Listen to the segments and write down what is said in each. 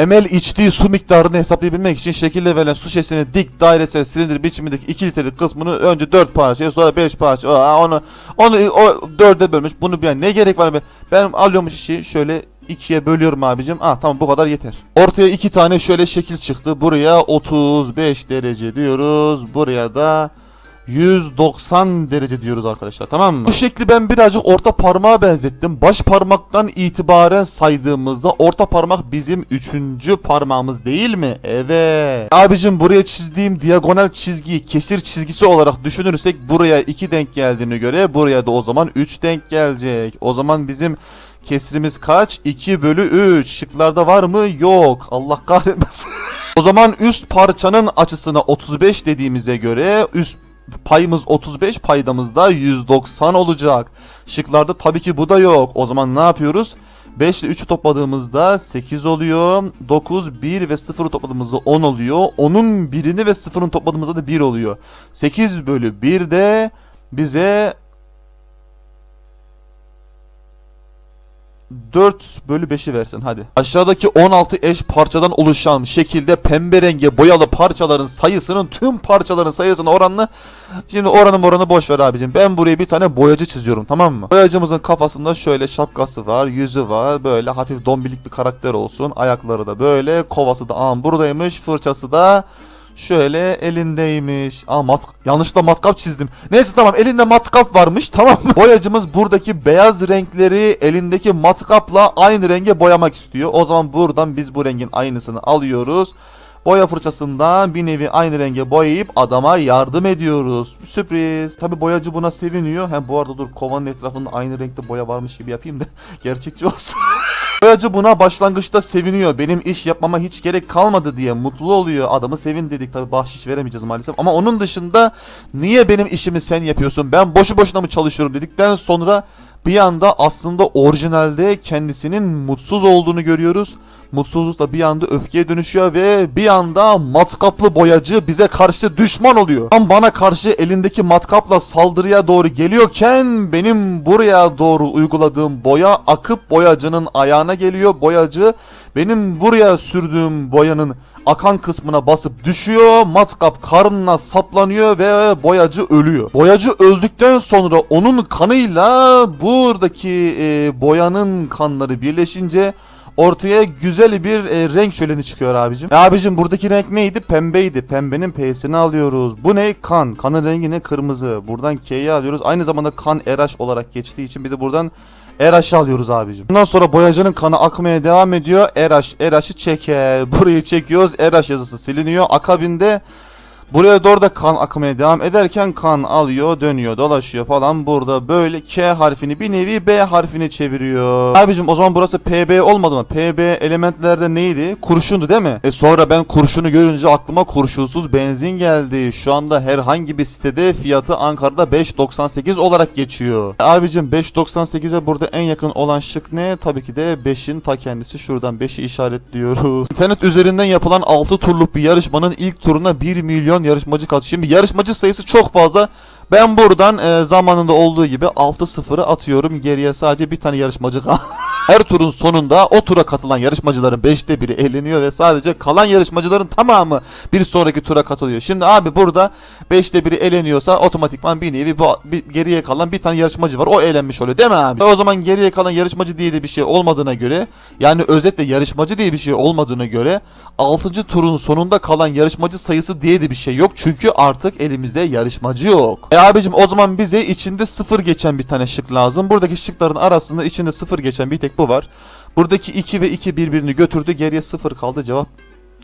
Emel içtiği su miktarını hesaplayabilmek için şekilde verilen su şişesinin dik dairesel silindir biçimindeki 2 litrelik kısmını önce 4 parçaya sonra 5 parça onu onu o 4'e bölmüş. Bunu bir ne gerek var be? Ben alıyorum şişeyi şöyle ikiye bölüyorum abicim. Ah tamam bu kadar yeter. Ortaya iki tane şöyle şekil çıktı. Buraya 35 derece diyoruz. Buraya da 190 derece diyoruz arkadaşlar tamam mı? Bu şekli ben birazcık orta parmağa benzettim. Baş parmaktan itibaren saydığımızda orta parmak bizim üçüncü parmağımız değil mi? Evet. Abicim buraya çizdiğim diagonal çizgiyi kesir çizgisi olarak düşünürsek buraya 2 denk geldiğine göre buraya da o zaman 3 denk gelecek. O zaman bizim kesrimiz kaç? 2 bölü 3. Şıklarda var mı? Yok. Allah kahretmesin. o zaman üst parçanın açısına 35 dediğimize göre üst payımız 35 paydamız da 190 olacak. Şıklarda tabii ki bu da yok. O zaman ne yapıyoruz? 5 ile 3'ü topladığımızda 8 oluyor. 9, 1 ve 0'ı topladığımızda 10 oluyor. 10'un birini ve 0'ını topladığımızda da 1 oluyor. 8 bölü 1 de bize 4 bölü 5'i versin hadi. Aşağıdaki 16 eş parçadan oluşan şekilde pembe renge boyalı parçaların sayısının tüm parçaların sayısına oranını Şimdi oranın oranı boş ver abicim. Ben buraya bir tane boyacı çiziyorum tamam mı? Boyacımızın kafasında şöyle şapkası var, yüzü var. Böyle hafif dombilik bir karakter olsun. Ayakları da böyle. Kovası da an buradaymış. Fırçası da şöyle elindeymiş. Aa mat yanlışlıkla matkap çizdim. Neyse tamam elinde matkap varmış tamam mı? Boyacımız buradaki beyaz renkleri elindeki matkapla aynı renge boyamak istiyor. O zaman buradan biz bu rengin aynısını alıyoruz. Boya fırçasından bir nevi aynı renge boyayıp adama yardım ediyoruz. Sürpriz. Tabi boyacı buna seviniyor. Hem bu arada dur kovanın etrafında aynı renkte boya varmış gibi yapayım da gerçekçi olsun. Boyacı buna başlangıçta seviniyor. Benim iş yapmama hiç gerek kalmadı diye mutlu oluyor. Adamı sevin dedik tabi bahşiş veremeyeceğiz maalesef. Ama onun dışında niye benim işimi sen yapıyorsun? Ben boşu boşuna mı çalışıyorum dedikten sonra bir anda aslında orijinalde kendisinin mutsuz olduğunu görüyoruz. Mutsuzluk da bir anda öfkeye dönüşüyor ve bir anda matkaplı boyacı bize karşı düşman oluyor. Tam bana karşı elindeki matkapla saldırıya doğru geliyorken benim buraya doğru uyguladığım boya akıp boyacının ayağına geliyor. Boyacı benim buraya sürdüğüm boyanın akan kısmına basıp düşüyor. Matkap karnına saplanıyor ve boyacı ölüyor. Boyacı öldükten sonra onun kanıyla buradaki e, boyanın kanları birleşince ortaya güzel bir e, renk şöleni çıkıyor abicim. E, abicim buradaki renk neydi? Pembeydi. Pembenin P'sini alıyoruz. Bu ne? Kan. Kanın rengi ne? Kırmızı. Buradan K'yi alıyoruz. Aynı zamanda kan RH olarak geçtiği için bir de buradan RH alıyoruz abicim. Bundan sonra boyacının kanı akmaya devam ediyor. RH, RH'ı çeker. Burayı çekiyoruz. RH yazısı siliniyor. Akabinde Buraya doğru da kan akmaya devam ederken kan alıyor, dönüyor, dolaşıyor falan. Burada böyle K harfini bir nevi B harfine çeviriyor. Abicim o zaman burası PB olmadı mı? PB elementlerde neydi? Kurşundu değil mi? E sonra ben kurşunu görünce aklıma kurşunsuz benzin geldi. Şu anda herhangi bir sitede fiyatı Ankara'da 5.98 olarak geçiyor. E abicim 5.98'e burada en yakın olan şık ne? Tabii ki de 5'in ta kendisi. Şuradan 5'i işaretliyoruz. İnternet üzerinden yapılan 6 turluk bir yarışmanın ilk turuna 1 milyon yarışmacı katılıyor. Şimdi yarışmacı sayısı çok fazla. Ben buradan e, zamanında olduğu gibi 6-0'ı atıyorum. Geriye sadece bir tane yarışmacı kaldı. Her turun sonunda o tura katılan yarışmacıların 5'te biri eleniyor ve sadece kalan yarışmacıların tamamı bir sonraki tura katılıyor. Şimdi abi burada 5'te biri eleniyorsa otomatikman bir nevi bu bir, geriye kalan bir tane yarışmacı var. O elenmiş oluyor değil mi abi? O zaman geriye kalan yarışmacı diye de bir şey olmadığına göre yani özetle yarışmacı diye bir şey olmadığına göre 6. turun sonunda kalan yarışmacı sayısı diye de bir şey yok. Çünkü artık elimizde yarışmacı yok. E abicim o zaman bize içinde sıfır geçen bir tane şık lazım. Buradaki şıkların arasında içinde sıfır geçen bir tek var. Buradaki 2 ve 2 birbirini götürdü. Geriye sıfır kaldı. Cevap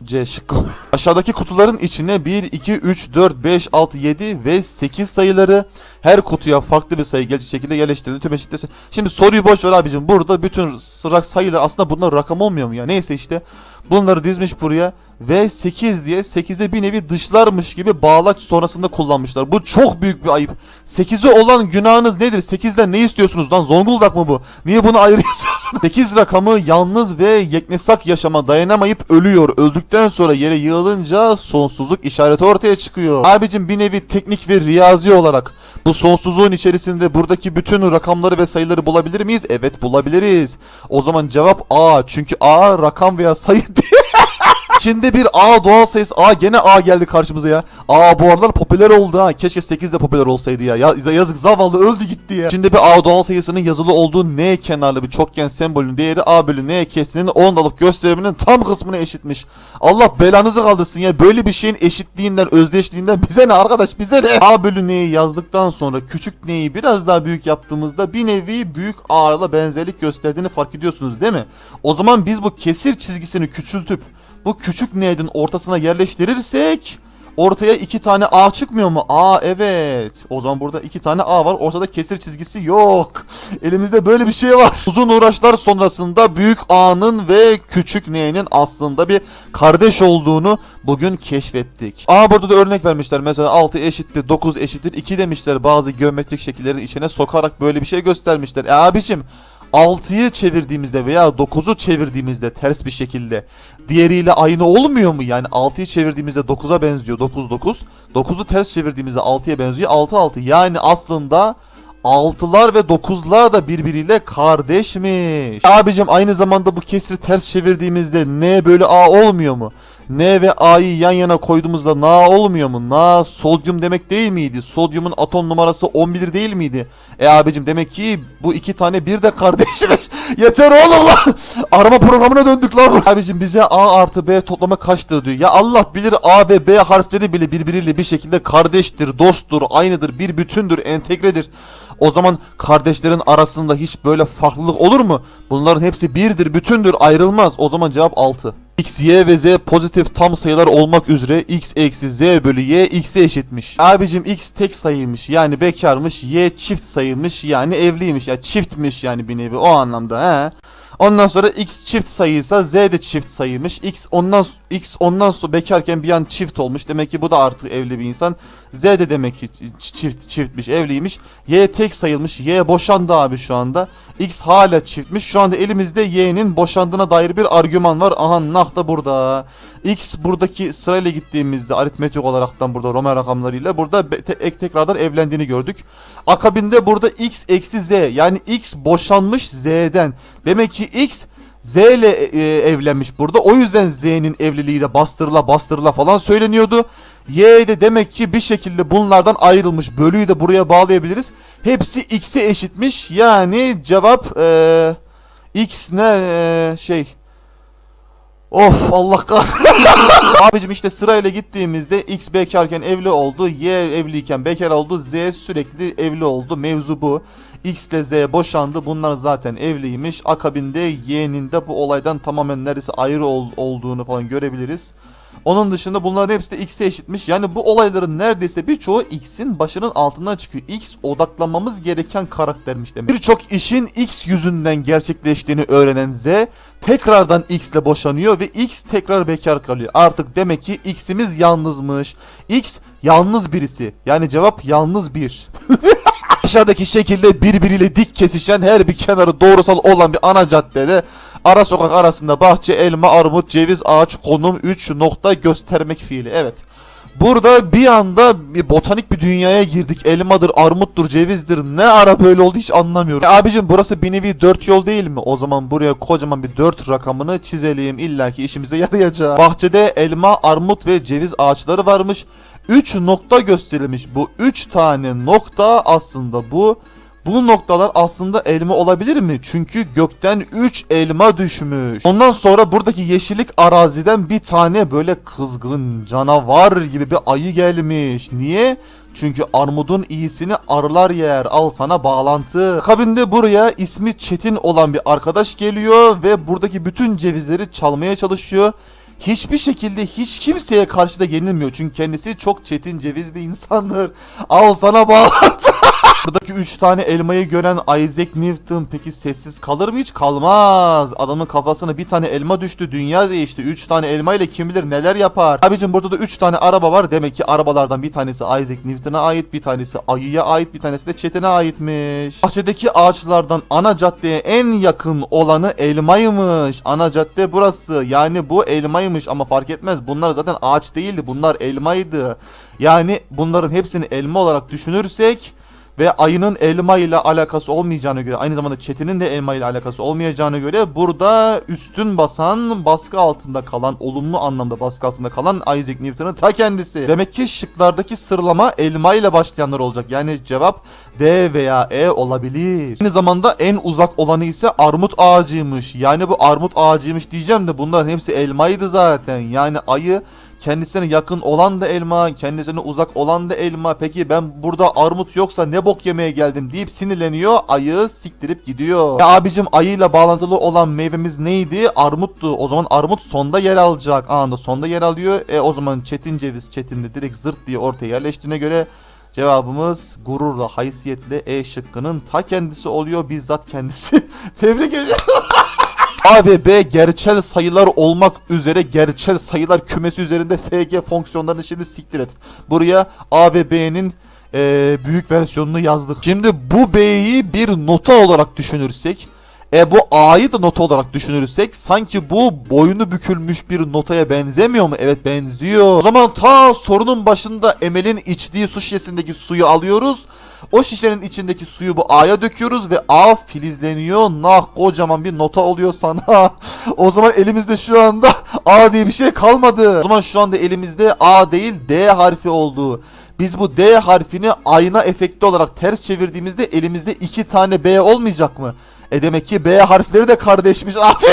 C şıkkı. Aşağıdaki kutuların içine 1, 2, 3, 4, 5, 6, 7 ve 8 sayıları Her kutuya farklı bir sayı gelecek şekilde yerleştirildi. Tüm eşitler. Şimdi soruyu boş ver abicim. Burada bütün sıra sayılar aslında bunlar rakam olmuyor mu ya? Neyse işte. Bunları dizmiş buraya ve 8 diye 8'e bir nevi dışlarmış gibi bağlaç sonrasında kullanmışlar. Bu çok büyük bir ayıp. 8'e olan günahınız nedir? 8'den ne istiyorsunuz lan? Zonguldak mı bu? Niye bunu ayrı yazıyorsunuz? 8 rakamı yalnız ve yeknesak yaşama dayanamayıp ölüyor. Öldükten sonra yere yığılınca sonsuzluk işareti ortaya çıkıyor. Abicim bir nevi teknik ve riyazi olarak bu sonsuzluğun içerisinde buradaki bütün rakamları ve sayıları bulabilir miyiz? Evet bulabiliriz. O zaman cevap A. Çünkü A rakam veya sayı değil. İçinde bir A doğal sayısı. A gene A geldi karşımıza ya. A bu aralar popüler oldu ha. Keşke 8 de popüler olsaydı ya. ya yazık zavallı öldü gitti ya. İçinde bir A doğal sayısının yazılı olduğu N kenarlı bir çokgen sembolünün değeri A bölü N kesinin ondalık gösteriminin tam kısmına eşitmiş. Allah belanızı kaldırsın ya. Böyle bir şeyin eşitliğinden, özdeşliğinden bize ne arkadaş bize ne? A bölü N'yi yazdıktan sonra küçük N'yi biraz daha büyük yaptığımızda bir nevi büyük A ile benzerlik gösterdiğini fark ediyorsunuz değil mi? O zaman biz bu kesir çizgisini küçültüp bu küçük n'nin ortasına yerleştirirsek ortaya iki tane a çıkmıyor mu? A evet. O zaman burada iki tane a var. Ortada kesir çizgisi yok. Elimizde böyle bir şey var. Uzun uğraşlar sonrasında büyük a'nın ve küçük n'nin aslında bir kardeş olduğunu bugün keşfettik. A burada da örnek vermişler. Mesela 6 eşittir 9 eşittir 2 demişler. Bazı geometrik şekillerin içine sokarak böyle bir şey göstermişler. E abicim 6'yı çevirdiğimizde veya 9'u çevirdiğimizde ters bir şekilde diğeriyle aynı olmuyor mu? Yani 6'yı çevirdiğimizde 9'a benziyor 9 9. 9'u ters çevirdiğimizde 6'ya benziyor 6 6. Yani aslında 6'lar ve 9'lar da birbiriyle kardeşmiş. Abicim aynı zamanda bu kesri ters çevirdiğimizde n bölü a olmuyor mu? N ve A'yı yan yana koyduğumuzda Na olmuyor mu? Na sodyum demek değil miydi? Sodyumun atom numarası 11 değil miydi? E abicim demek ki bu iki tane bir de kardeşmiş. Yeter oğlum lan. Arama programına döndük lan. Abicim bize A artı B toplama kaçtır diyor. Ya Allah bilir A ve B harfleri bile birbiriyle bir şekilde kardeştir, dosttur, aynıdır, bir bütündür, entegredir. O zaman kardeşlerin arasında hiç böyle farklılık olur mu? Bunların hepsi birdir, bütündür, ayrılmaz. O zaman cevap 6. X, Y ve Z pozitif tam sayılar olmak üzere X eksi Z bölü Y X'e eşitmiş. Abicim X tek sayıymış yani bekarmış. Y çift sayıymış yani evliymiş. Ya çiftmiş yani bir nevi o anlamda he. Ondan sonra X çift sayıysa Z de çift sayıymış. X ondan X ondan sonra bekarken bir an çift olmuş. Demek ki bu da artık evli bir insan. Z de demek ki çift çiftmiş, evliymiş. Y tek sayılmış. Y boşandı abi şu anda. X hala çiftmiş. Şu anda elimizde Y'nin boşandığına dair bir argüman var. Aha nah da burada. X buradaki sırayla gittiğimizde aritmetik olaraktan burada Roma rakamlarıyla burada te ek tekrardan evlendiğini gördük. Akabinde burada X eksi Z yani X boşanmış Z'den. Demek ki X Z ile e, evlenmiş burada. O yüzden Z'nin evliliği de bastırıla bastırıla falan söyleniyordu. Y de demek ki bir şekilde bunlardan ayrılmış. Bölüyü de buraya bağlayabiliriz. Hepsi X'e eşitmiş. Yani cevap e, X ne e, şey Of Allah kahretsin. Abicim işte sırayla gittiğimizde X bekarken evli oldu. Y evliyken bekar oldu. Z sürekli evli oldu. Mevzu bu. X ile Z boşandı. Bunlar zaten evliymiş. Akabinde Y'nin de bu olaydan tamamen neredeyse ayrı ol- olduğunu falan görebiliriz. Onun dışında bunların hepsi de X'e eşitmiş. Yani bu olayların neredeyse birçoğu X'in başının altından çıkıyor. X odaklanmamız gereken karaktermiş demek. Birçok işin X yüzünden gerçekleştiğini öğrenen Z tekrardan X ile boşanıyor ve X tekrar bekar kalıyor. Artık demek ki X'imiz yalnızmış. X yalnız birisi. Yani cevap yalnız bir. Aşağıdaki şekilde birbiriyle dik kesişen her bir kenarı doğrusal olan bir ana caddede ara sokak arasında bahçe, elma, armut, ceviz, ağaç, konum 3 nokta göstermek fiili. Evet. Burada bir anda bir botanik bir dünyaya girdik. Elmadır, armuttur, cevizdir. Ne ara böyle oldu hiç anlamıyorum. E abicim burası bir nevi 4 yol değil mi? O zaman buraya kocaman bir 4 rakamını çizelim. İlla ki işimize yarayacak. Bahçede elma, armut ve ceviz ağaçları varmış. 3 nokta gösterilmiş. Bu 3 tane nokta aslında bu bu noktalar aslında elma olabilir mi? Çünkü gökten 3 elma düşmüş. Ondan sonra buradaki yeşillik araziden bir tane böyle kızgın canavar gibi bir ayı gelmiş. Niye? Çünkü armudun iyisini arılar yer. Al sana bağlantı. Akabinde buraya ismi Çetin olan bir arkadaş geliyor ve buradaki bütün cevizleri çalmaya çalışıyor. Hiçbir şekilde hiç kimseye karşı da yenilmiyor. Çünkü kendisi çok çetin ceviz bir insandır. Al sana bağlantı. Buradaki 3 tane elmayı gören Isaac Newton peki sessiz kalır mı hiç? Kalmaz. Adamın kafasına bir tane elma düştü. Dünya değişti. 3 tane elma ile kim bilir neler yapar. Abicim burada da 3 tane araba var. Demek ki arabalardan bir tanesi Isaac Newton'a ait. Bir tanesi ayıya ait. Bir tanesi de çetine aitmiş. Bahçedeki ağaçlardan ana caddeye en yakın olanı elmaymış. Ana cadde burası. Yani bu elmaymış ama fark etmez. Bunlar zaten ağaç değildi. Bunlar elmaydı. Yani bunların hepsini elma olarak düşünürsek ve ayının elma ile alakası olmayacağına göre aynı zamanda çetinin de elma ile alakası olmayacağına göre burada üstün basan baskı altında kalan olumlu anlamda baskı altında kalan Isaac Newton'ın ta kendisi. Demek ki şıklardaki sıralama elma ile başlayanlar olacak. Yani cevap D veya E olabilir. Aynı zamanda en uzak olanı ise armut ağacıymış. Yani bu armut ağacıymış diyeceğim de bunların hepsi elmaydı zaten. Yani ayı kendisine yakın olan da elma, kendisine uzak olan da elma. Peki ben burada armut yoksa ne bok yemeye geldim deyip sinirleniyor. Ayı siktirip gidiyor. Ya abicim ayıyla bağlantılı olan meyvemiz neydi? Armuttu. O zaman armut sonda yer alacak. Anında sonda yer alıyor. E o zaman çetin ceviz çetinde direkt zırt diye ortaya yerleştiğine göre Cevabımız gururla, haysiyetle E şıkkının ta kendisi oluyor. Bizzat kendisi. Tebrik ediyorum. A ve B gerçel sayılar olmak üzere gerçel sayılar kümesi üzerinde FG fonksiyonlarını şimdi siktir et. Buraya A ve B'nin eee, büyük versiyonunu yazdık. Şimdi bu B'yi bir nota olarak düşünürsek e bu A'yı da nota olarak düşünürsek sanki bu boynu bükülmüş bir notaya benzemiyor mu? Evet benziyor. O zaman ta sorunun başında Emel'in içtiği su şişesindeki suyu alıyoruz. O şişenin içindeki suyu bu A'ya döküyoruz ve A filizleniyor. Nah kocaman bir nota oluyor sana. o zaman elimizde şu anda A diye bir şey kalmadı. O zaman şu anda elimizde A değil D harfi oldu. Biz bu D harfini ayna efekti olarak ters çevirdiğimizde elimizde iki tane B olmayacak mı? E demek ki B harfleri de kardeşmiş abi.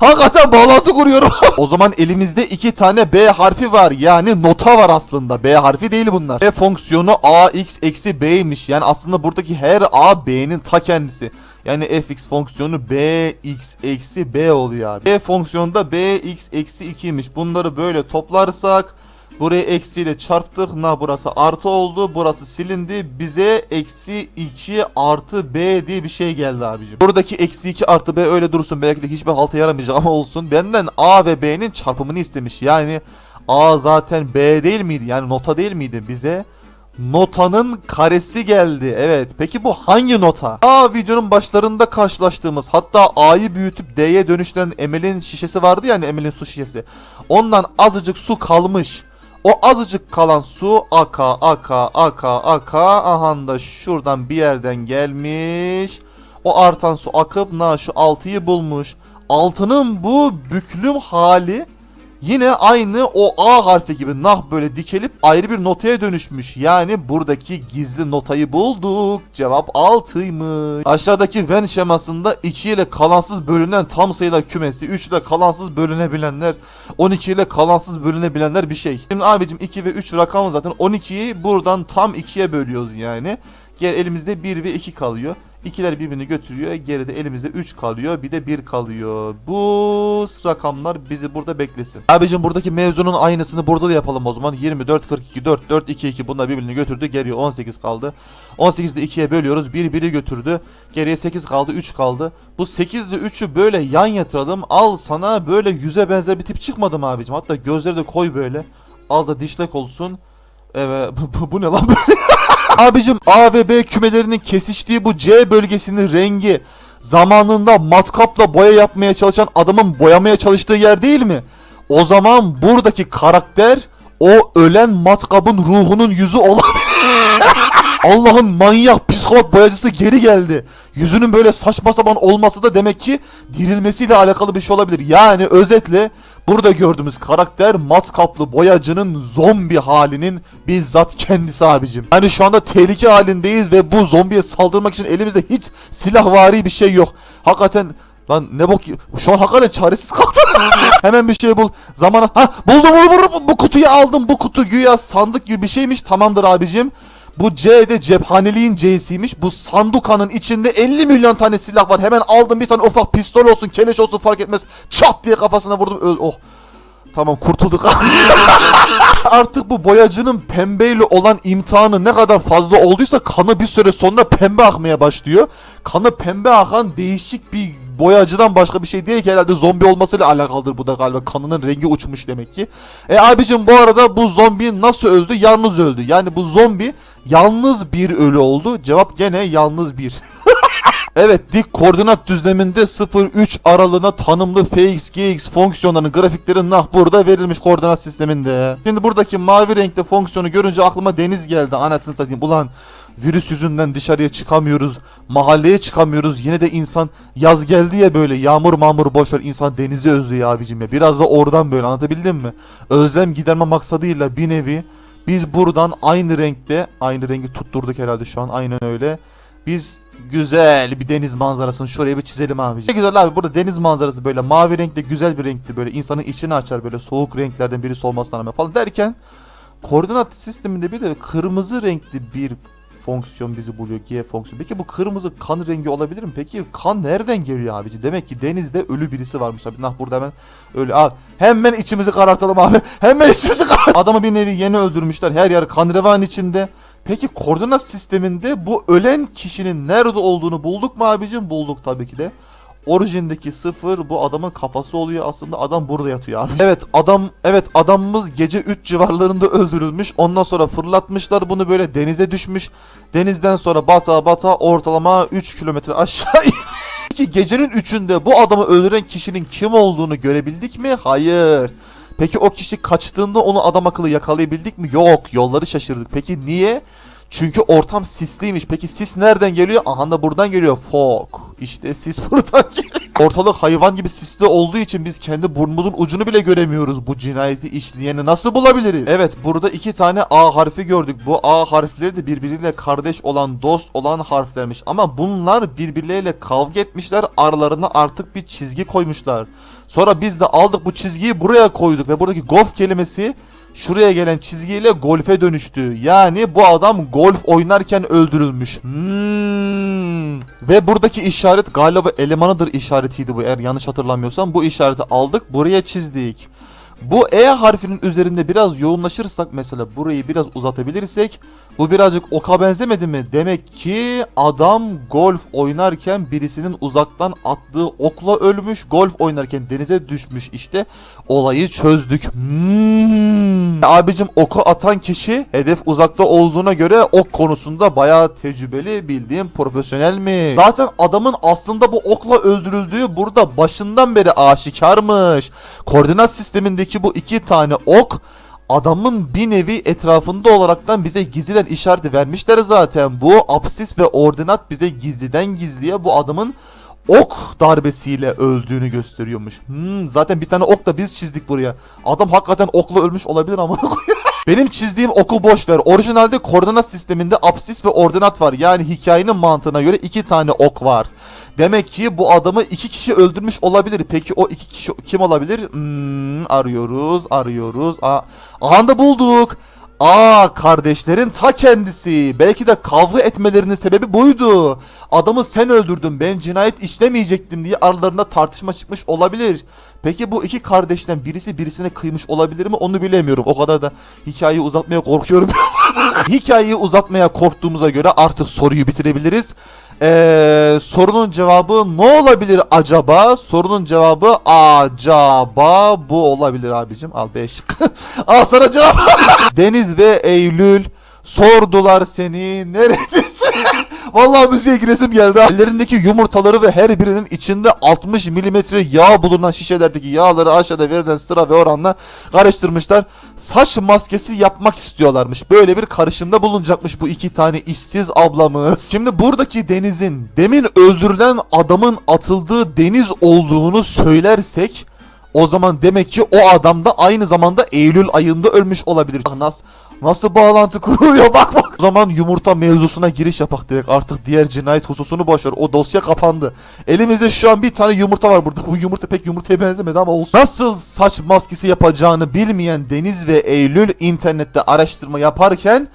Hakikaten bağlantı kuruyorum. o zaman elimizde iki tane B harfi var. Yani nota var aslında. B harfi değil bunlar. B fonksiyonu AX eksi B'ymiş. Yani aslında buradaki her A B'nin ta kendisi. Yani fx fonksiyonu bx eksi b oluyor abi. B fonksiyonu da bx eksi 2'ymiş. Bunları böyle toplarsak Burayı eksiyle çarptık. Na burası artı oldu. Burası silindi. Bize eksi 2 artı b diye bir şey geldi abicim. Buradaki eksi 2 artı b öyle dursun. Belki de hiçbir halta yaramayacak ama olsun. Benden a ve b'nin çarpımını istemiş. Yani a zaten b değil miydi? Yani nota değil miydi? Bize notanın karesi geldi. Evet. Peki bu hangi nota? A videonun başlarında karşılaştığımız hatta A'yı büyütüp D'ye dönüştüren Emel'in şişesi vardı yani Emel'in su şişesi. Ondan azıcık su kalmış. O azıcık kalan su aka aka aka aka aha da şuradan bir yerden gelmiş. O artan su akıp na şu altıyı bulmuş. Altının bu büklüm hali yine aynı o A harfi gibi nah böyle dikelip ayrı bir notaya dönüşmüş. Yani buradaki gizli notayı bulduk. Cevap 6'ymış. Aşağıdaki Venn şemasında 2 ile kalansız bölünen tam sayılar kümesi, 3 ile kalansız bölünebilenler, 12 ile kalansız bölünebilenler bir şey. Şimdi abicim 2 ve 3 rakamı zaten 12'yi buradan tam 2'ye bölüyoruz yani. Gel elimizde 1 ve 2 kalıyor. İkiler birbirini götürüyor. Geride elimizde 3 kalıyor. Bir de 1 kalıyor. Bu rakamlar bizi burada beklesin. Abicim buradaki mevzunun aynısını burada da yapalım o zaman. 24, 42, 4, 4, 2, 2 bunlar birbirini götürdü. Geriye 18 kaldı. 18'de 2'ye bölüyoruz. 1, 1'i götürdü. Geriye 8 kaldı. 3 kaldı. Bu 8 ile 3'ü böyle yan yatıralım. Al sana böyle yüze benzer bir tip çıkmadı mı abicim? Hatta gözleri de koy böyle. Az da dişlek olsun. Evet bu, bu ne lan böyle? Abicim A ve B kümelerinin kesiştiği bu C bölgesinin rengi zamanında matkapla boya yapmaya çalışan adamın boyamaya çalıştığı yer değil mi? O zaman buradaki karakter o ölen matkabın ruhunun yüzü olabilir. Allah'ın manyak psikopat boyacısı geri geldi. Yüzünün böyle saçma sapan olması da demek ki dirilmesiyle alakalı bir şey olabilir. Yani özetle burada gördüğümüz karakter matkaplı boyacının zombi halinin bizzat kendisi abicim. Yani şu anda tehlike halindeyiz ve bu zombiye saldırmak için elimizde hiç silahvari bir şey yok. Hakikaten Lan ne bok şu an hakikaten çaresiz kaldım. Hemen bir şey bul. Zamana ha buldum buldum bu kutuyu aldım. Bu kutu güya sandık gibi bir şeymiş. Tamamdır abicim. Bu C de cephaneliğin C'siymiş. Bu sandukanın içinde 50 milyon tane silah var. Hemen aldım bir tane ufak pistol olsun, keleş olsun fark etmez. Çat diye kafasına vurdum. Öl oh. Tamam kurtulduk. Artık bu boyacının pembeyle olan imtihanı ne kadar fazla olduysa kanı bir süre sonra pembe akmaya başlıyor. Kanı pembe akan değişik bir boyacıdan başka bir şey değil ki herhalde zombi olmasıyla alakalıdır bu da galiba. Kanının rengi uçmuş demek ki. E abicim bu arada bu zombi nasıl öldü? Yalnız öldü. Yani bu zombi yalnız bir ölü oldu. Cevap gene yalnız bir. Evet dik koordinat düzleminde 0-3 aralığına tanımlı fx, gx fonksiyonlarının grafikleri nah burada verilmiş koordinat sisteminde. Şimdi buradaki mavi renkte fonksiyonu görünce aklıma deniz geldi. Anasını satayım ulan virüs yüzünden dışarıya çıkamıyoruz. Mahalleye çıkamıyoruz. Yine de insan yaz geldi ya böyle yağmur mağmur boşver insan denizi özlüyor abicim ya. Biraz da oradan böyle anlatabildim mi? Özlem giderme maksadıyla bir nevi biz buradan aynı renkte aynı rengi tutturduk herhalde şu an aynen öyle. Biz güzel bir deniz manzarasını şuraya bir çizelim abi. Ne güzel abi burada deniz manzarası böyle mavi renkte güzel bir renkti böyle insanın içini açar böyle soğuk renklerden birisi olmasına rağmen falan derken koordinat sisteminde bir de kırmızı renkli bir fonksiyon bizi buluyor G fonksiyonu. Peki bu kırmızı kan rengi olabilir mi? Peki kan nereden geliyor abici? Demek ki denizde ölü birisi varmış abi. Nah burada hemen öyle al. Hemen içimizi karartalım abi. Hemen içimizi karartalım. Adamı bir nevi yeni öldürmüşler. Her yer kan revan içinde. Peki koordinat sisteminde bu ölen kişinin nerede olduğunu bulduk mu abicim? Bulduk tabii ki de. Orijindeki sıfır bu adamın kafası oluyor aslında adam burada yatıyor abi. Evet adam evet adamımız gece 3 civarlarında öldürülmüş. Ondan sonra fırlatmışlar bunu böyle denize düşmüş. Denizden sonra bata bata ortalama 3 kilometre aşağı Peki gecenin 3'ünde bu adamı öldüren kişinin kim olduğunu görebildik mi? Hayır. Peki o kişi kaçtığında onu adam akıllı yakalayabildik mi? Yok. Yolları şaşırdık. Peki niye? Çünkü ortam sisliymiş. Peki sis nereden geliyor? Aha da buradan geliyor. Fog. İşte sis buradan geliyor. Ortalık hayvan gibi sisli olduğu için biz kendi burnumuzun ucunu bile göremiyoruz. Bu cinayeti işleyeni nasıl bulabiliriz? Evet burada iki tane A harfi gördük. Bu A harfleri de birbiriyle kardeş olan, dost olan harflermiş. Ama bunlar birbirleriyle kavga etmişler. Aralarına artık bir çizgi koymuşlar. Sonra biz de aldık bu çizgiyi buraya koyduk ve buradaki golf kelimesi şuraya gelen çizgiyle golfe dönüştü. Yani bu adam golf oynarken öldürülmüş. Hmm. Ve buradaki işaret galiba elemanıdır işaretiydi bu eğer yanlış hatırlamıyorsam. Bu işareti aldık buraya çizdik. Bu E harfinin üzerinde biraz yoğunlaşırsak mesela burayı biraz uzatabilirsek bu birazcık oka benzemedi mi? Demek ki adam golf oynarken birisinin uzaktan attığı okla ölmüş. Golf oynarken denize düşmüş işte. Olayı çözdük. Hmm. Abicim oku atan kişi hedef uzakta olduğuna göre ok konusunda bayağı tecrübeli bildiğim profesyonel mi? Zaten adamın aslında bu okla öldürüldüğü burada başından beri aşikarmış. Koordinat sistemindeki bu iki tane ok adamın bir nevi etrafında olaraktan bize gizliden işareti vermişler zaten. Bu apsis ve ordinat bize gizliden gizliye bu adamın ok darbesiyle öldüğünü gösteriyormuş. Hmm, zaten bir tane ok da biz çizdik buraya. Adam hakikaten okla ölmüş olabilir ama. Benim çizdiğim oku boş ver. Orijinalde koordinat sisteminde apsis ve ordinat var. Yani hikayenin mantığına göre iki tane ok var. Demek ki bu adamı iki kişi öldürmüş olabilir. Peki o iki kişi kim olabilir? Hmm, arıyoruz, arıyoruz. Aa, aha da bulduk. Aa kardeşlerin ta kendisi. Belki de kavga etmelerinin sebebi buydu. Adamı sen öldürdün ben cinayet işlemeyecektim diye aralarında tartışma çıkmış olabilir. Peki bu iki kardeşten birisi birisine kıymış olabilir mi onu bilemiyorum. O kadar da hikayeyi uzatmaya korkuyorum biraz. hikayeyi uzatmaya korktuğumuza göre artık soruyu bitirebiliriz. Ee, sorunun cevabı ne olabilir acaba? Sorunun cevabı acaba bu olabilir abicim. Al 5 Al sana cevap. Deniz ve Eylül sordular seni neredesin? Vallahi müziğe giresim geldi. Ellerindeki yumurtaları ve her birinin içinde 60 milimetre yağ bulunan şişelerdeki yağları aşağıda verilen sıra ve oranla karıştırmışlar. Saç maskesi yapmak istiyorlarmış. Böyle bir karışımda bulunacakmış bu iki tane işsiz ablamız. Şimdi buradaki denizin demin öldürülen adamın atıldığı deniz olduğunu söylersek o zaman demek ki o adam da aynı zamanda Eylül ayında ölmüş olabilir. Bak Nasıl, bağlantı kuruluyor bak bak. O zaman yumurta mevzusuna giriş yapak direkt. Artık diğer cinayet hususunu boşver. O dosya kapandı. Elimizde şu an bir tane yumurta var burada. Bu yumurta pek yumurtaya benzemedi ama olsun. Nasıl saç maskesi yapacağını bilmeyen Deniz ve Eylül internette araştırma yaparken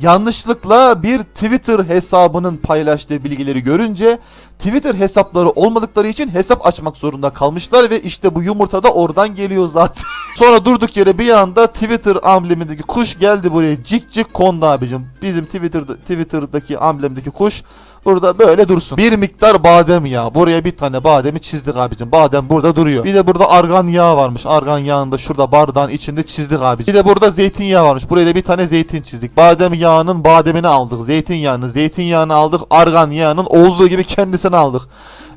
yanlışlıkla bir Twitter hesabının paylaştığı bilgileri görünce Twitter hesapları olmadıkları için hesap açmak zorunda kalmışlar ve işte bu yumurta da oradan geliyor zaten. Sonra durduk yere bir anda Twitter amblemindeki kuş geldi buraya. Cik cik kondu abicim. Bizim Twitter'da, Twitter'daki amblemdeki kuş burada böyle dursun. Bir miktar badem yağı. Buraya bir tane bademi çizdik abicim. Badem burada duruyor. Bir de burada argan yağı varmış. Argan yağını da şurada bardağın içinde çizdik abicim. Bir de burada zeytinyağı varmış. Buraya da bir tane zeytin çizdik. Badem yağının bademini aldık. Zeytinyağını, zeytinyağını aldık. Argan yağının olduğu gibi kendisini aldık.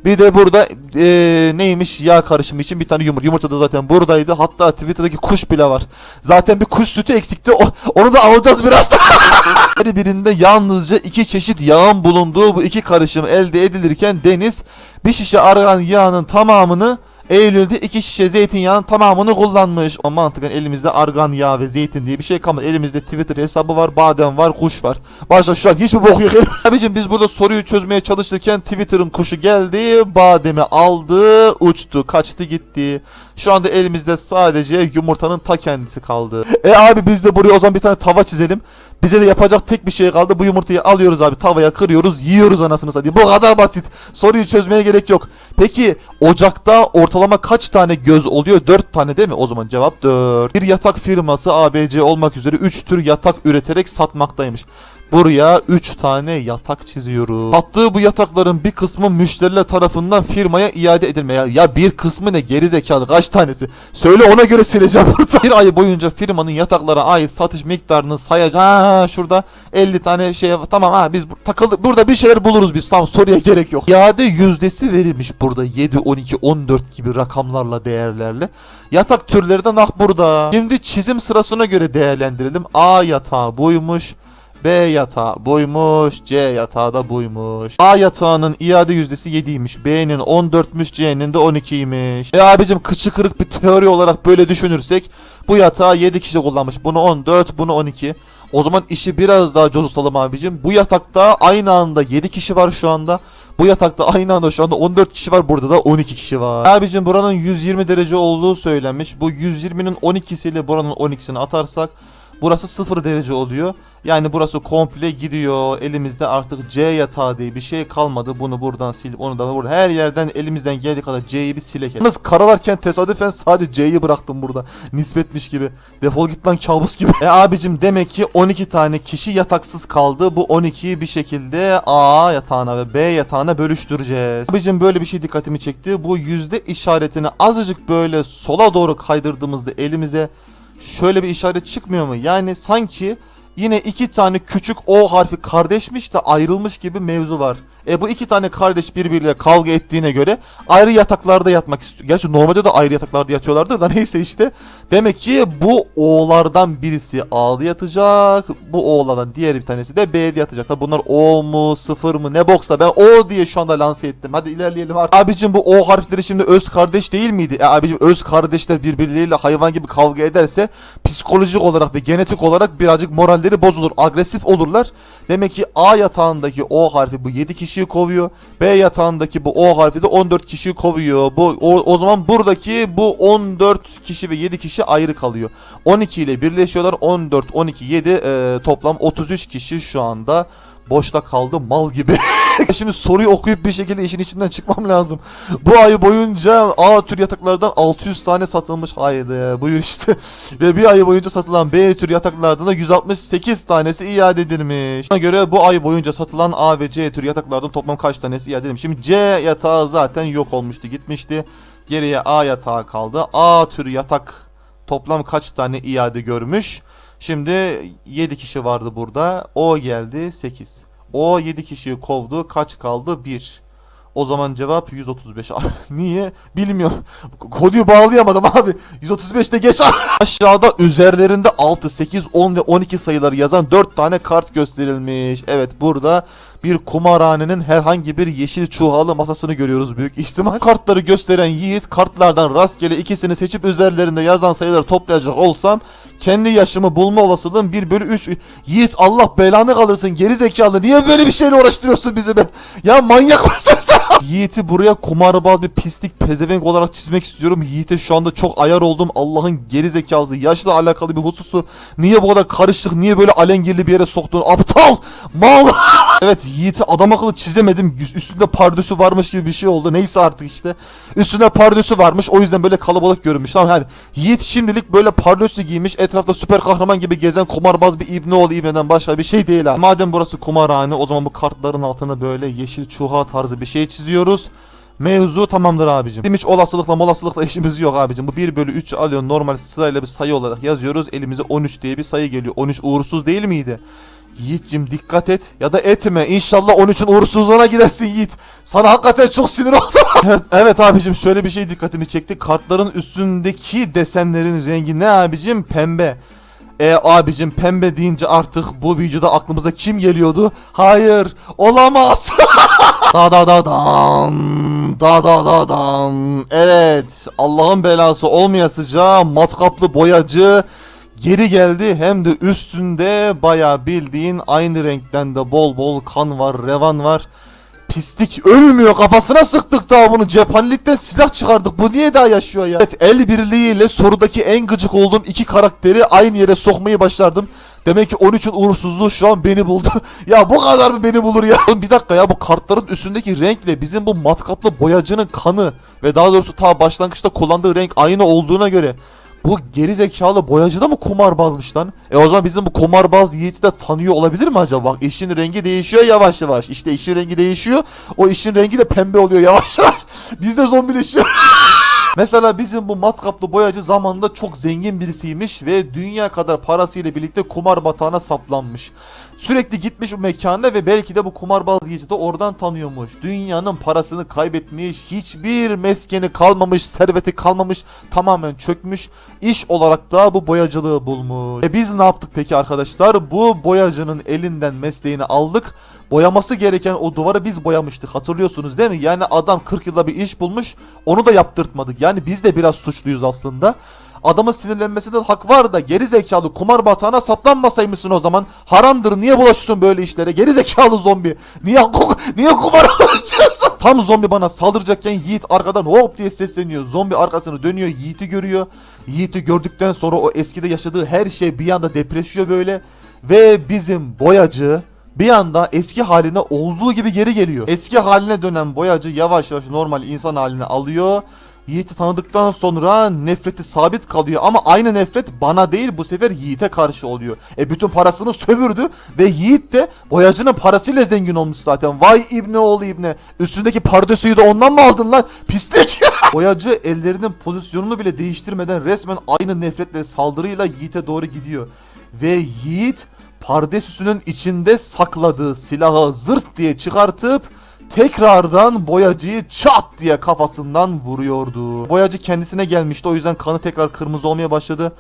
Bir de burada eee, neymiş yağ karışımı için bir tane yumurta. Yumurta da zaten buradaydı. Hatta Twitter'daki kuş bile var. Zaten bir kuş sütü eksikti. O, onu da alacağız biraz. Her birinde yalnızca iki çeşit yağın bulunduğu bu iki karışım elde edilirken Deniz bir şişe argan yağının tamamını Eylül'de iki şişe zeytinyağının tamamını kullanmış. O mantıken elimizde argan yağı ve zeytin diye bir şey kalmadı. Elimizde Twitter hesabı var, badem var, kuş var. Başta şu an hiçbir bok yok. Abicim biz burada soruyu çözmeye çalışırken Twitter'ın kuşu geldi, bademi aldı, uçtu, kaçtı gitti. Şu anda elimizde sadece yumurtanın ta kendisi kaldı. E abi biz de buraya o zaman bir tane tava çizelim. Bize de yapacak tek bir şey kaldı. Bu yumurtayı alıyoruz abi tavaya kırıyoruz yiyoruz anasını satayım. Bu kadar basit. Soruyu çözmeye gerek yok. Peki ocakta ortalama kaç tane göz oluyor? 4 tane değil mi? O zaman cevap 4. Bir yatak firması ABC olmak üzere 3 tür yatak üreterek satmaktaymış. Buraya 3 tane yatak çiziyoruz. Sattığı bu yatakların bir kısmı müşteriler tarafından firmaya iade edilmeye. Ya bir kısmı ne geri zekalı kaç tanesi? Söyle ona göre sileceğim burada. Bir ay boyunca firmanın yataklara ait satış miktarını sayacağım. Şurada 50 tane şey tamam ha biz takıldık. Burada bir şeyler buluruz biz. Tamam soruya gerek yok. İade yüzdesi verilmiş burada 7, 12, 14 gibi rakamlarla değerlerle. Yatak türleri de nah burada. Şimdi çizim sırasına göre değerlendirelim. A yatağı buymuş. B yatağı buymuş, C yatağı da buymuş. A yatağının iade yüzdesi 7'ymiş, B'nin 14'müş, C'nin de 12'ymiş. E abicim kıçı kırık bir teori olarak böyle düşünürsek bu yatağı 7 kişi kullanmış. Bunu 14, bunu 12. O zaman işi biraz daha cozutalım abicim. Bu yatakta aynı anda 7 kişi var şu anda. Bu yatakta aynı anda şu anda 14 kişi var. Burada da 12 kişi var. Abicim buranın 120 derece olduğu söylenmiş. Bu 120'nin 12'siyle buranın 12'sini atarsak burası 0 derece oluyor. Yani burası komple gidiyor. Elimizde artık C yatağı diye bir şey kalmadı. Bunu buradan silip onu da burada. Her yerden elimizden geldiği kadar C'yi bir silek. Yalnız karalarken tesadüfen sadece C'yi bıraktım burada. Nispetmiş gibi. Defol git lan kabus gibi. E abicim demek ki 12 tane kişi yataksız kaldı. Bu 12'yi bir şekilde A yatağına ve B yatağına bölüştüreceğiz. Abicim böyle bir şey dikkatimi çekti. Bu yüzde işaretini azıcık böyle sola doğru kaydırdığımızda elimize şöyle bir işaret çıkmıyor mu? Yani sanki yine iki tane küçük O harfi kardeşmiş de ayrılmış gibi mevzu var. E bu iki tane kardeş birbiriyle kavga ettiğine göre ayrı yataklarda yatmak istiyor. Gerçi normalde de ayrı yataklarda yatıyorlardır da neyse işte. Demek ki bu O'lardan birisi A'da yatacak. Bu O'lardan diğer bir tanesi de B'de yatacak. Tabi bunlar O mu sıfır mı ne boksa ben O diye şu anda lanse ettim. Hadi ilerleyelim artık. Abicim bu O harfleri şimdi öz kardeş değil miydi? E abicim öz kardeşler birbirleriyle hayvan gibi kavga ederse psikolojik olarak ve genetik olarak birazcık moralleri bozulur. Agresif olurlar. Demek ki A yatağındaki O harfi bu 7 kişiyi kovuyor. B yatağındaki bu O harfi de 14 kişiyi kovuyor. Bu o, o zaman buradaki bu 14 kişi ve 7 kişi ayrı kalıyor. 12 ile birleşiyorlar. 14, 12, 7 e, toplam 33 kişi şu anda boşta kaldı mal gibi. Şimdi soruyu okuyup bir şekilde işin içinden çıkmam lazım. Bu ay boyunca A tür yataklardan 600 tane satılmış. Haydi buyur işte. Ve bir ay boyunca satılan B tür yataklardan da 168 tanesi iade edilmiş. Buna göre bu ay boyunca satılan A ve C tür yataklardan toplam kaç tanesi iade edilmiş? Şimdi C yatağı zaten yok olmuştu gitmişti. Geriye A yatağı kaldı. A tür yatak toplam kaç tane iade görmüş? Şimdi 7 kişi vardı burada. O geldi 8. O 7 kişiyi kovdu. Kaç kaldı? 1. O zaman cevap 135. Niye? Bilmiyorum. Konuyu bağlayamadım abi. 135'te geç. Aşağıda üzerlerinde 6, 8, 10 ve 12 sayıları yazan 4 tane kart gösterilmiş. Evet burada bir kumarhanenin herhangi bir yeşil çuhalı masasını görüyoruz büyük ihtimal. Kartları gösteren Yiğit kartlardan rastgele ikisini seçip üzerlerinde yazan sayıları toplayacak olsam kendi yaşımı bulma olasılığım 1 bölü 3. Yiğit Allah belanı kalırsın geri zekalı. Niye böyle bir şeyle uğraştırıyorsun bizi be? Ya manyak mısın sen? Yiğit'i buraya kumarbaz bir pislik pezevenk olarak çizmek istiyorum. Yiğit'e şu anda çok ayar oldum. Allah'ın geri zekalısı. Yaşla alakalı bir hususu. Niye bu kadar karışık? Niye böyle alengirli bir yere soktun? Aptal! Mal! Evet Yiğit'i adam akıllı çizemedim. Üst- Üstünde pardösü varmış gibi bir şey oldu. Neyse artık işte. Üstünde pardösü varmış. O yüzden böyle kalabalık görünmüş. Tamam hadi. Yiğit şimdilik böyle pardösü giymiş. Etrafta süper kahraman gibi gezen kumarbaz bir İbneoğlu İbne'den başka bir şey değil abi. Madem burası kumarhane o zaman bu kartların altına böyle yeşil çuha tarzı bir şey çiziyoruz. Mevzu tamamdır abicim. Bizim hiç olasılıkla molasılıkla işimiz yok abicim. Bu 1 bölü 3 alıyor normal sırayla bir sayı olarak yazıyoruz. Elimize 13 diye bir sayı geliyor. 13 uğursuz değil miydi? Yiğit'cim dikkat et ya da etme. İnşallah 13'ün uğursuzluğuna gidersin Yiğit. Sana hakikaten çok sinir oldum. evet, evet abicim şöyle bir şey dikkatimi çekti. Kartların üstündeki desenlerin rengi ne abicim? Pembe. E abicim pembe deyince artık bu videoda aklımıza kim geliyordu? Hayır olamaz. da da da dam da da da dam. Evet Allah'ın belası olmayasıca matkaplı boyacı geri geldi hem de üstünde baya bildiğin aynı renkten de bol bol kan var revan var. Pislik ölmüyor kafasına sıktık daha bunu cephanelikten silah çıkardık bu niye daha yaşıyor ya? Evet el birliğiyle sorudaki en gıcık olduğum iki karakteri aynı yere sokmayı başardım. Demek ki 13'ün uğursuzluğu şu an beni buldu. ya bu kadar mı beni bulur ya? Oğlum bir dakika ya bu kartların üstündeki renkle bizim bu matkaplı boyacının kanı ve daha doğrusu ta başlangıçta kullandığı renk aynı olduğuna göre bu geri zekalı boyacı da mı kumarbazmış lan? E o zaman bizim bu kumarbaz Yiğit'i de tanıyor olabilir mi acaba? Bak işin rengi değişiyor yavaş yavaş. İşte işin rengi değişiyor. O işin rengi de pembe oluyor yavaş yavaş. Biz de zombileşiyor. Mesela bizim bu matkaplı boyacı zamanında çok zengin birisiymiş ve dünya kadar parasıyla birlikte kumar batağına saplanmış. Sürekli gitmiş bu mekana ve belki de bu kumarbaz Yiğit'i de oradan tanıyormuş. Dünyanın parasını kaybetmiş, hiçbir meskeni kalmamış, serveti kalmamış, tamamen çökmüş. İş olarak da bu boyacılığı bulmuş. E biz ne yaptık peki arkadaşlar? Bu boyacının elinden mesleğini aldık. Boyaması gereken o duvarı biz boyamıştık hatırlıyorsunuz değil mi? Yani adam 40 yılda bir iş bulmuş onu da yaptırtmadık. Yani biz de biraz suçluyuz aslında. Adamın sinirlenmesinde hak var da geri zekalı kumar batağına saplanmasaymışsın o zaman. Haramdır niye bulaşıyorsun böyle işlere? Geri zekalı zombi. Niye niye kumar alacaksın? Tam zombi bana saldıracakken Yiğit arkadan hop diye sesleniyor. Zombi arkasını dönüyor Yiğit'i görüyor. Yiğit'i gördükten sonra o eskide yaşadığı her şey bir anda depreşiyor böyle. Ve bizim boyacı bir anda eski haline olduğu gibi geri geliyor. Eski haline dönen boyacı yavaş yavaş normal insan haline alıyor. Yiğit'i tanıdıktan sonra nefreti sabit kalıyor ama aynı nefret bana değil bu sefer Yiğit'e karşı oluyor. E bütün parasını sömürdü ve Yiğit de boyacının parasıyla zengin olmuş zaten. Vay İbne oğlu İbne. Üstündeki pardesüyü de ondan mı aldın lan? Pislik. Boyacı ellerinin pozisyonunu bile değiştirmeden resmen aynı nefretle saldırıyla Yiğit'e doğru gidiyor. Ve Yiğit pardesüsünün içinde sakladığı silahı zırt diye çıkartıp tekrardan boyacıyı çat diye kafasından vuruyordu. Boyacı kendisine gelmişti o yüzden kanı tekrar kırmızı olmaya başladı.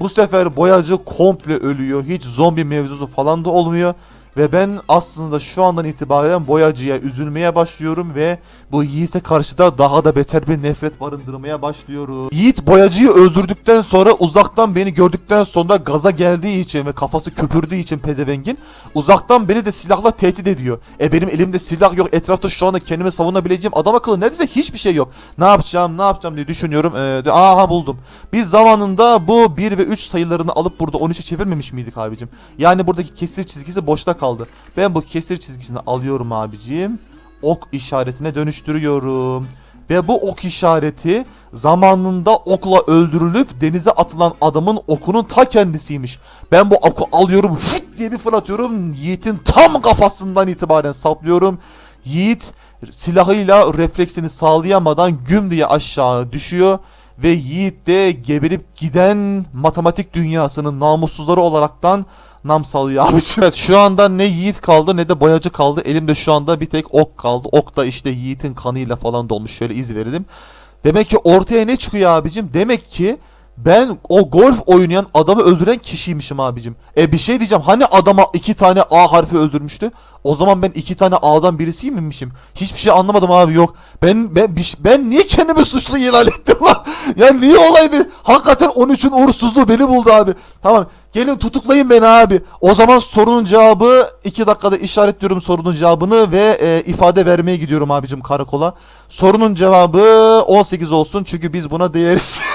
Bu sefer boyacı komple ölüyor. Hiç zombi mevzusu falan da olmuyor. Ve ben aslında şu andan itibaren boyacıya üzülmeye başlıyorum ve bu Yiğit'e karşı da daha da beter bir nefret barındırmaya başlıyorum. Yiğit boyacıyı öldürdükten sonra uzaktan beni gördükten sonra gaza geldiği için ve kafası köpürdüğü için pezevengin uzaktan beni de silahla tehdit ediyor. E benim elimde silah yok etrafta şu anda kendimi savunabileceğim adam akıllı neredeyse hiçbir şey yok. Ne yapacağım ne yapacağım diye düşünüyorum. Ee, de- aha buldum. Biz zamanında bu 1 ve 3 sayılarını alıp burada 13'e çevirmemiş miydik abicim? Yani buradaki kesir çizgisi boşta kaldı. Ben bu kesir çizgisini alıyorum abicim. Ok işaretine dönüştürüyorum. Ve bu ok işareti zamanında okla öldürülüp denize atılan adamın okunun ta kendisiymiş. Ben bu oku alıyorum fıt diye bir fırlatıyorum. Yiğit'in tam kafasından itibaren saplıyorum. Yiğit silahıyla refleksini sağlayamadan güm diye aşağı düşüyor. Ve Yiğit de geberip giden matematik dünyasının namussuzları olaraktan nam salıyor abiciğim. Evet şu anda ne Yiğit kaldı ne de boyacı kaldı. Elimde şu anda bir tek ok kaldı. Ok da işte Yiğit'in kanıyla falan dolmuş. Şöyle iz verelim. Demek ki ortaya ne çıkıyor abicim? Demek ki ben o golf oynayan adamı öldüren kişiymişim abicim. E bir şey diyeceğim. Hani adama iki tane A harfi öldürmüştü? O zaman ben iki tane A'dan birisiyim miymişim? Hiçbir şey anlamadım abi yok. Ben ben bir- ben niye kendimi suçlu ilan ettim lan? Ya niye olay bir? Hakikaten 13'ün uğursuzluğu beni buldu abi. Tamam. Gelin tutuklayın beni abi. O zaman sorunun cevabı 2 dakikada işaretliyorum sorunun cevabını ve e, ifade vermeye gidiyorum abicim karakola. Sorunun cevabı 18 olsun çünkü biz buna değeriz.